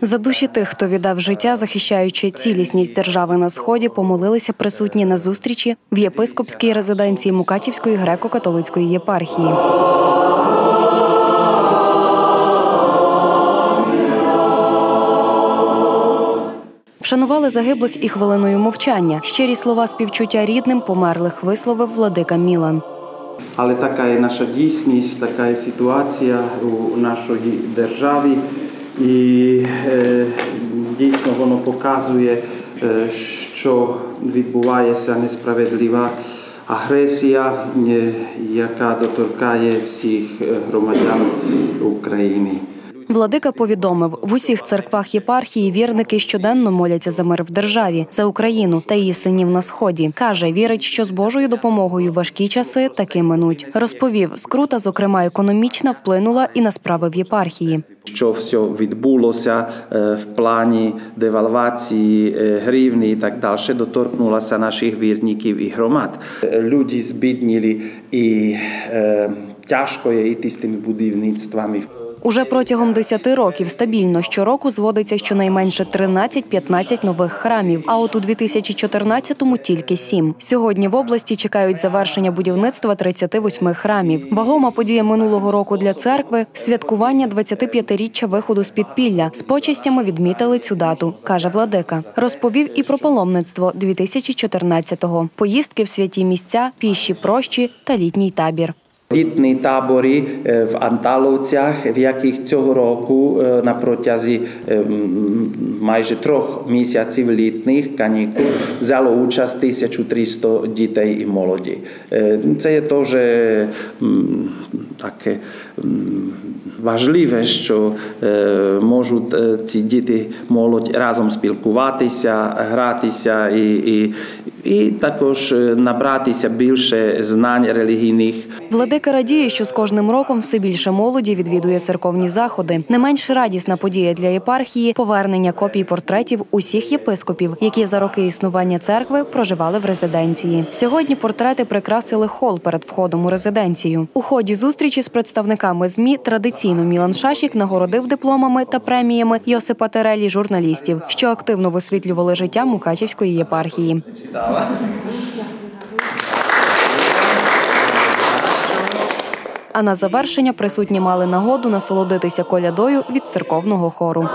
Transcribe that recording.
За душі тих, хто віддав життя, захищаючи цілісність держави на сході, помолилися присутні на зустрічі в єпископській резиденції Мукачівської греко-католицької єпархії. Вшанували загиблих і хвилиною мовчання. Щирі слова співчуття рідним померлих висловив владика Мілан. Але така є наша дійсність, така є ситуація у нашій державі, і е, дійсно воно показує, е, що відбувається несправедлива агресія, е, яка доторкає всіх е, громадян України. Владика повідомив, в усіх церквах єпархії вірники щоденно моляться за мир в державі, за Україну та її синів на сході. Каже, вірить, що з Божою допомогою важкі часи таки минуть. Розповів, скрута, зокрема економічна, вплинула і на справи в єпархії. Що все відбулося е, в плані девальвації е, гривні і так далі, доторкнулося наших вірників і громад. Е, Люди збідніли і тяжко є йти з тими будівництвами. Уже протягом 10 років стабільно щороку зводиться щонайменше 13-15 нових храмів. А от у 2014-му тільки 7. Сьогодні в області чекають завершення будівництва 38 храмів. Вагома подія минулого року для церкви святкування 25-річчя виходу з підпілля. З почестями відмітили цю дату, каже владика. Розповів і про паломництво 2014-го. Поїздки в святі місця, піші прощі та літній табір. Літні табори е, в Анталовцях, в яких цього року е, на протязі е, м, майже трьох місяців літніх канікул взяло участь 1300 дітей і молоді. Е, Це є теж м, таке м, важливе, що е, можуть е, ці діти молодь разом спілкуватися, гратися і, і, і також е, набратися більше знань релігійних. Владика радіє, що з кожним роком все більше молоді відвідує церковні заходи. Не менш радісна подія для єпархії повернення копій портретів усіх єпископів, які за роки існування церкви проживали в резиденції. Сьогодні портрети прикрасили хол перед входом у резиденцію. У ході зустрічі з представниками змі традиційно Мілан Шашік нагородив дипломами та преміями Йосипа Терелі журналістів, що активно висвітлювали життя Мукачівської єпархії. А на завершення присутні мали нагоду насолодитися колядою від церковного хору.